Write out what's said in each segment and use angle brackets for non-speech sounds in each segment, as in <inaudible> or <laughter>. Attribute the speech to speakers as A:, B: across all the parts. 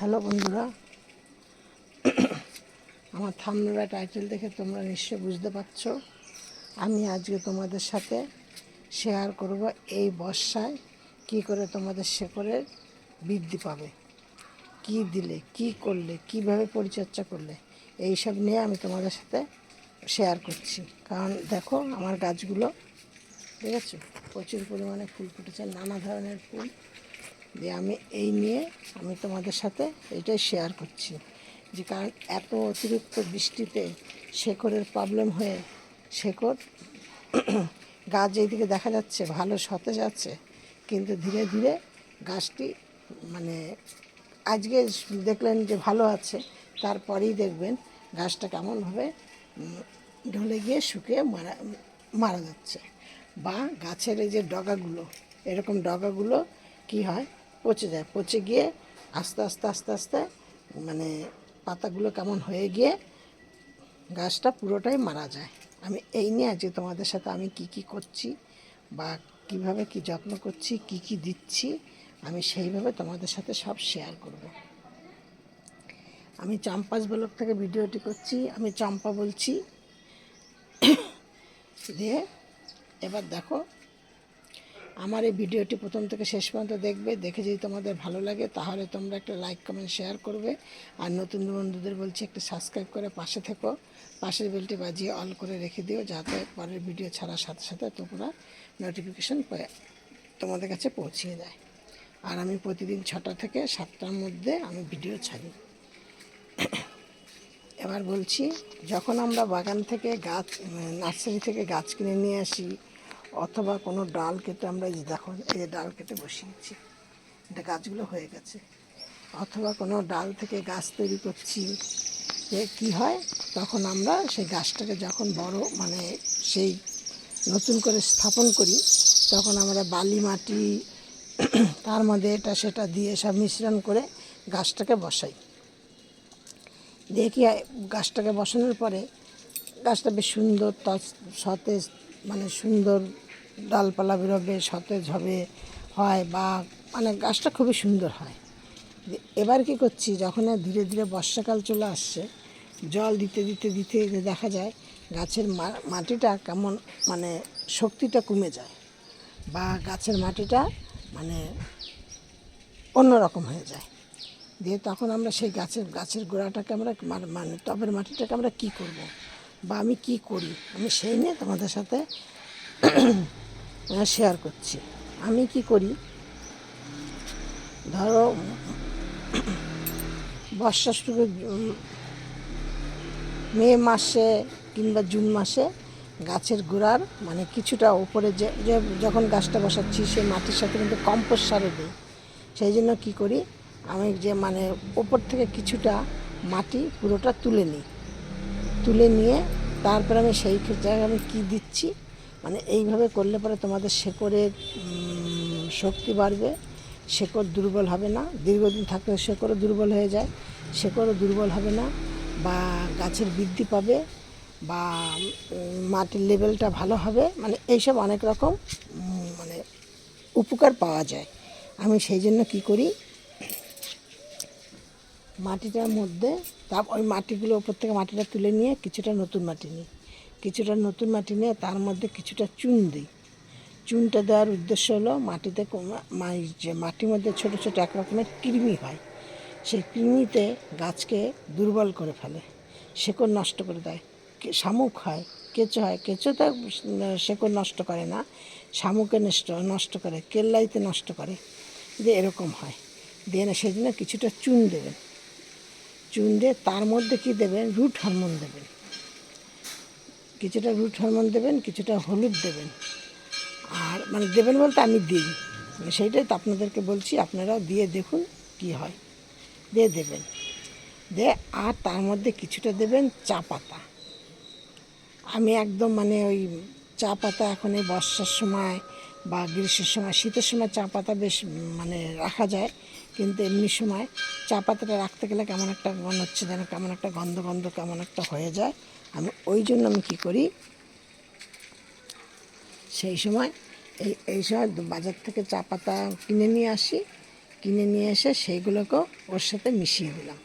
A: Hello বন্ধুরা। আমার থামনোরা title দেখে তোমরা নিশ্চয় বুঝতে পারছ। আমি আজকে তোমাদের সাথে শেয়ার করব এই বর্ষায় কি করে তোমাদের শেকড়ের বৃদ্ধি পাবে, কি দিলে, কি করলে, কীভাবে পরিচর্যা করলে এই সব নিয়ে আমি তোমাদের সাথে শেয়ার করছি। কারণ দেখো আমার গাছগুলো, ঠিক আছে? প্রচুর পরিমাণে ফুল ফুটেছে, নানা ধরনের ফুল। দিয়ে আমি এই নিয়ে আমি তোমাদের সাথে এটাই শেয়ার করছি। যে কারণ এত অতিরিক্ত বৃষ্টিতে শেকড়ের প্রবলেম হয়ে শেকড় <clears throat> গাছ যেদিকে দেখা যাচ্ছে ভালো সতেজ আছে, কিন্তু ধীরে ধীরে গাছটি মানে আজকে দেখলেন যে ভালো আছে, তারপরেই দেখবেন গাছটা কেমনভাবে ঢলে গিয়ে শুকিয়ে মারা মারা যাচ্ছে। বা গাছের এই যে ডগাগুলো, এরকম ডগাগুলো কি হয়? পচে যায়। পচে গিয়ে আস্তে আস্তে আস্তে আস্তে মানে পাতাগুলো কেমন হয়ে গিয়ে গাছটা পুরোটাই মারা যায়। আমি এই নিয়ে আজকে তোমাদের সাথে আমি কি কি করছি বা কীভাবে কি যত্ন করছি, কি কি দিচ্ছি, আমি সেইভাবে তোমাদের সাথে সব শেয়ার করব। আমি চম্পাস ব্লক থেকে ভিডিওটি করছি। আমি চম্পা বলছি দিয়ে এবার দেখো আমার এই ভিডিওটি প্রথম থেকে শেষ পর্যন্ত দেখবে। দেখে যদি তোমাদের ভালো লাগে, তাহলে তোমরা একটা লাইক কমেন্ট শেয়ার করবে। আর নতুন বন্ধুদের বলছি একটু সাবস্ক্রাইব করে পাশে থেকো। পাশের বেলটি বাজিয়ে অল করে রেখে দিও, যাতে পরের ভিডিও ছাড়ার সাথে সাথে তোমরা নোটিফিকেশন তোমাদের কাছে পৌঁছিয়ে দেয় আর আমি প্রতিদিন ছটা থেকে সাতটার মধ্যে আমি ভিডিও ছাড়ি। এবার বলছি, যখন আমরা বাগান থেকে গাছ নার্সারি থেকে গাছ কিনে নিয়ে আসি অথবা কোনো ডাল কেটে আমরা এই দেখো, এই ডাল কেটে বসিয়েছি, এটা গাছগুলো হয়ে গেছে। অথবা কোনো ডাল থেকে গাছ তৈরি করছি যে কী হয়? তখন আমরা সেই গাছটাকে যখন বড় মানে সেই নতুন করে স্থাপন করি, তখন আমরা বালি মাটি, <clears throat> তার মধ্যে এটা সেটা দিয়ে সব মিশ্রণ করে গাছটাকে বসাই। দেখি, গাছটাকে বসানোর পরে গাছটা বেশ সুন্দর সতেজ মানে সুন্দর ডালপালা বেরোবে, সতেজ হবে, হয় বা মানে গাছটা খুবই সুন্দর হয়। এবার কি করছি, যখন ধীরে ধীরে বর্ষাকাল চলে আসছে, জল দিতে দিতে দিতে দেখা যায় গাছের মাটিটা কেমন মানে শক্তিটা কমে যায় বা গাছের মাটিটা মানে অন্যরকম হয়ে যায়। দিয়ে তখন আমরা সেই গাছের গাছের গোড়াটাকে আমরা মানে- মানে টবের মাটিটাকে আমরা কি করব বা আমি কি করি? আমি সেই নিয়ে তোমাদের সাথে শেয়ার করছি। আমি কি করি? ধরো, বর্ষা শুরু মে মাসে কিংবা জুন মাসে গাছের গোড়ার মানে কিছুটা উপরে যে যখন গাছটা বসাচ্ছি সেই মাটির সাথে কিন্তু কম্পোস্ট সারও দিই। সেই জন্য কী করি? আমি যে মানে ওপর থেকে কিছুটা মাটি পুরোটা তুলে নিই। তুলে নিয়ে তারপরে আমি সেই জায়গায় আমি কী দিচ্ছি? মানে এইভাবে করলে পরে তোমাদের শেকড়ের শক্তি বাড়বে, শেকড় দুর্বল হবে না। দীর্ঘদিন থাকলে শেকড়ও দুর্বল হয়ে যায়, শেকড়ও দুর্বল হবে না বা গাছের বৃদ্ধি পাবে বা মাটির লেভেলটা ভালো হবে। মানে এইসব অনেক রকম মানে উপকার পাওয়া যায়। আমি সেই জন্য কী করি, মাটিটার মধ্যে, তা ওই মাটিগুলো ওপর থেকে মাটিটা তুলে নিয়ে কিছুটা নতুন মাটি নিই। কিছুটা নতুন মাটি নিয়ে তার মধ্যে কিছুটা চুন দিই। চুনটা দেওয়ার উদ্দেশ্য হলো মাটিতে যে মাটির মধ্যে ছোটো ছোটো এক রকমের কৃমি হয়, সেই কৃমিতে গাছকে দুর্বল করে ফেলে, শেকড় নষ্ট করে দেয়। শামুক হয়, কেঁচো হয়, কেঁচো তো শেকড় নষ্ট করে না, শামুকে নষ্ট নষ্ট করে, কেল্লাইতে নষ্ট করে, যে এরকম হয়। দিয়ে না সেই জন্য কিছুটা চুন দেবেন। চুন দিয়ে তার মধ্যে কি দেবেন? রুট হরমোন দেবেন। কিছুটা রুট হরমোন দেবেন, কিছুটা হলুদ দেবেন। আর মানে দেবেন বলতে আমি দিই। সেইটাই তো আপনাদেরকে বলছি আপনারাও দিয়ে দেখুন কি হয়। দিয়ে দেবেন। দিয়ে আর তার মধ্যে কিছুটা দেবেন চা পাতা। আমি একদম মানে ওই চা পাতা এখন এই বর্ষার সময় বা গ্রীষ্মের সময়, শীতের সময় চা পাতা বেশ মানে রাখা যায়। কিন্তু এমনি সময় চা পাতাটা রাখতে গেলে কেমন একটা মনে হচ্ছে যেন, কেমন একটা গন্ধ গন্ধ, কেমন একটা হয়ে যায়। আমি ওই জন্য আমি কী করি, সেই সময় এই এই সময় বাজার থেকে চা পাতা কিনে নিয়ে আসি। কিনে নিয়ে এসে সেইগুলোকেও ওর সাথে মিশিয়ে দিলাম।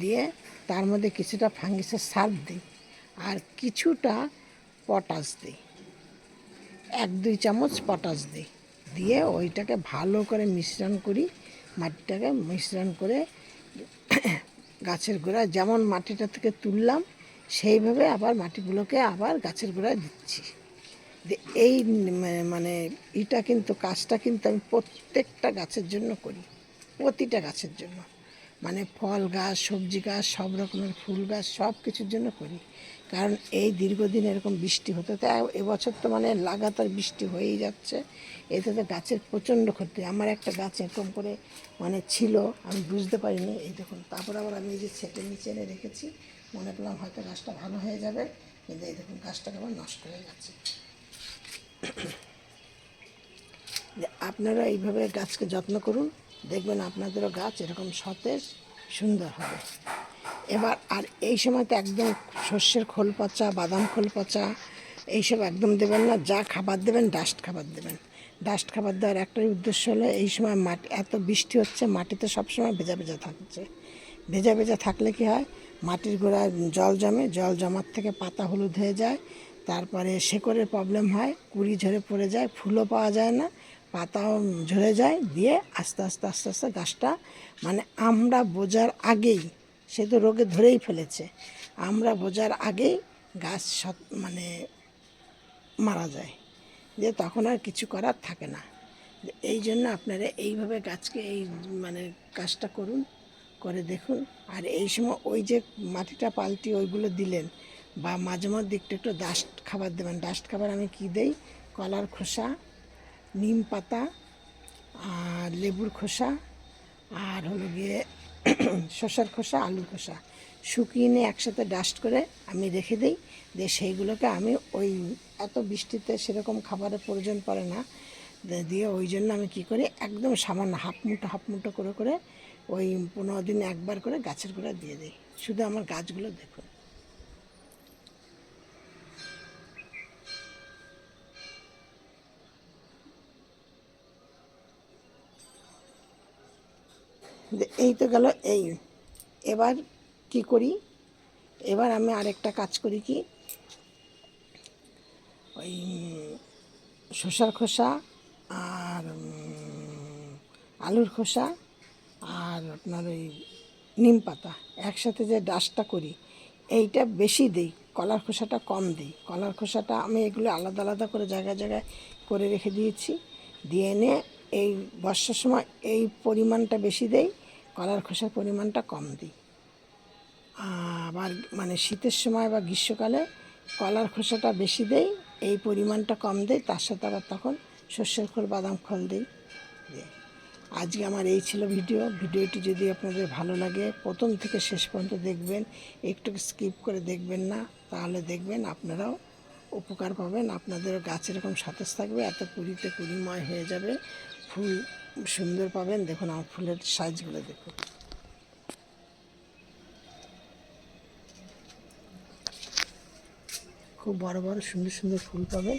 A: দিয়ে তার মধ্যে কিছুটা ফাঙ্গিসের সার দিই আর কিছুটা পটাশ দিই। এক দুই চামচ পটাশ দিই। দিয়ে ওইটাকে ভালো করে মিশ্রণ করি। মাটিটাকে মিশ্রণ করে গাছের গোড়ায়, যেমন মাটিটা থেকে তুললাম, সেইভাবে আবার মাটিগুলোকে আবার গাছের গোড়ায় দিচ্ছি। এই মানে এটা কিন্তু, কাজটা কিন্তু আমি প্রত্যেকটা গাছের জন্য করি, প্রতিটা গাছের জন্য। মানে ফল গাছ, সবজি গাছ, সব রকমের ফুল গাছ, সব কিছুর জন্য করি। কারণ এই দীর্ঘদিন এরকম বৃষ্টি হতে তো এবছর তো মানে লাগাতার বৃষ্টি হয়েই যাচ্ছে। এতে তো গাছের প্রচণ্ড ক্ষতি। আমার একটা গাছ এরকম করে মানে ছিল, আমি বুঝতে পারিনি। এই দেখুন, তারপর আবার আমি এই যে ছেটে নিচে এনে রেখেছি। মনে করলাম হয়তো গাছটা ভালো হয়ে যাবে, কিন্তু এই দেখুন গাছটা আবার নষ্ট হয়ে গেছে। আপনারা এইভাবে গাছকে যত্ন করুন। দেখবেন আপনাদেরও গাছ এরকম সতেজ, সুন্দর হবে। এবার আর এই সময় তো একদম শস্যের খোল পচা, বাদাম খোল পচা, এইসব একদম দেবেন না। যা খাবার দেবেন ডাস্ট খাবার দেবেন। ডাস্ট খাবার দেওয়ার একটাই উদ্দেশ্য হলো এই সময় মাটি এত বৃষ্টি হচ্ছে মাটিতে সবসময় ভেজা ভেজা থাকছে। ভেজা ভেজা থাকলে কি হয়? মাটির গোড়ায় জল জমে, জল জমার থেকে পাতা হলুদ হয়ে যায়। তারপরে শেকড়ের প্রবলেম হয়, কুড়ি ঝরে পড়ে যায়, ফুলও পাওয়া যায় না, পাতাও ঝরে যায়। দিয়ে আস্তে আস্তে আস্তে আস্তে গাছটা মানে আমরা বোঝার আগেই সে তো রোগে ধরেই ফেলেছে। আমরা বোঝার আগেই গাছ মানে মারা যায়। যে তখন আর কিছু করার থাকে না। এই জন্য আপনারা এইভাবে গাছকে এই মানে কাজটা করুন, করে দেখুন। আর এই সময় ওই যে মাটিটা পাল্টি ওইগুলো দিলেন বা মাঝে মধ্যে একটু একটু ডাস্ট খাবার দেবেন। ডাস্ট খাবার আমি কী দেই? কলার খোসা, নিম পাতা, আর লেবুর খোসা, আর হলো গিয়ে <clears throat> শসার খোসা, আলুর খোসা। শুকিয়ে নিয়ে একসাথে ডাস্ট করে আমি রেখে দিই। দিয়ে সেইগুলোকে আমি ওই এত বৃষ্টিতে সেরকম খাবারের প্রয়োজন পড়ে না। দিয়ে ওই জন্য আমি কি করি, একদম সামান্য হাফ মুঠো হাফ মুঠো করে করে ওই পনেরো দিন একবার করে গাছের গোড়া দিয়ে দিই। শুধু আমার গাছগুলো দেখুন। এই তো গেল, এই। এবার কি করি? এবার আমি আরেকটা কাজ করি কি? ওই শসার খোসা আর আলুর খোসা আর আপনার ওই নিম পাতা একসাথে যে ডাস্টটা করি, এইটা বেশি দিই, কলার খোসাটা কম দিই। কলার খোসাটা আমি এগুলো আলাদা আলাদা করে জায়গায় জায়গায় করে রেখে দিয়েছি। দিয়ে এনে এই বর্ষার সময় এই পরিমাণটা বেশি দেই কলার খোসার পরিমাণটা কম দিই। আবার মানে শীতের সময় বা গ্রীষ্মকালে কলার খোসাটা বেশি দেই, এই পরিমাণটা কম দেই, তার সাথে আবার তখন সর্ষের খোল, বাদাম খোল দিই। আজকে আমার এই ছিল ভিডিও। ভিডিওটি যদি আপনাদের ভালো লাগে, প্রথম থেকে শেষ পর্যন্ত দেখবেন, একটু স্কিপ করে দেখবেন না, তাহলে দেখবেন আপনারাও উপকার পাবেন। আপনাদেরও গাছ এরকম সতেজ থাকবে, এত কুড়িতে কুড়িময় হয়ে যাবে, ফুল সুন্দর পাবেন। দেখুন আমার ফুলের সাইজগুলো দেখুন। খুব বড় বড়, সুন্দর সুন্দর ফুল পাবেন।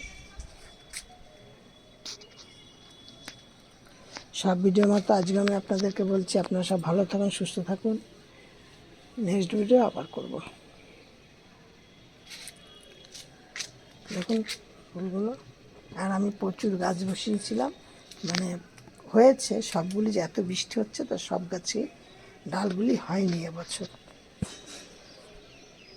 A: সব ভিডিওর মতো আজকে আমি আপনাদেরকে বলছি, আপনারা সব ভালো থাকুন, সুস্থ থাকুন। নেক্সট ভিডিও আবার করব। দেখুন ফুলগুলো। আর আমি প্রচুর গাছ বসিয়েছিলাম মানে হয়েছে সবগুলি যে এত বৃষ্টি হচ্ছে তো সব গাছে ডালগুলি হয়নি এবছর।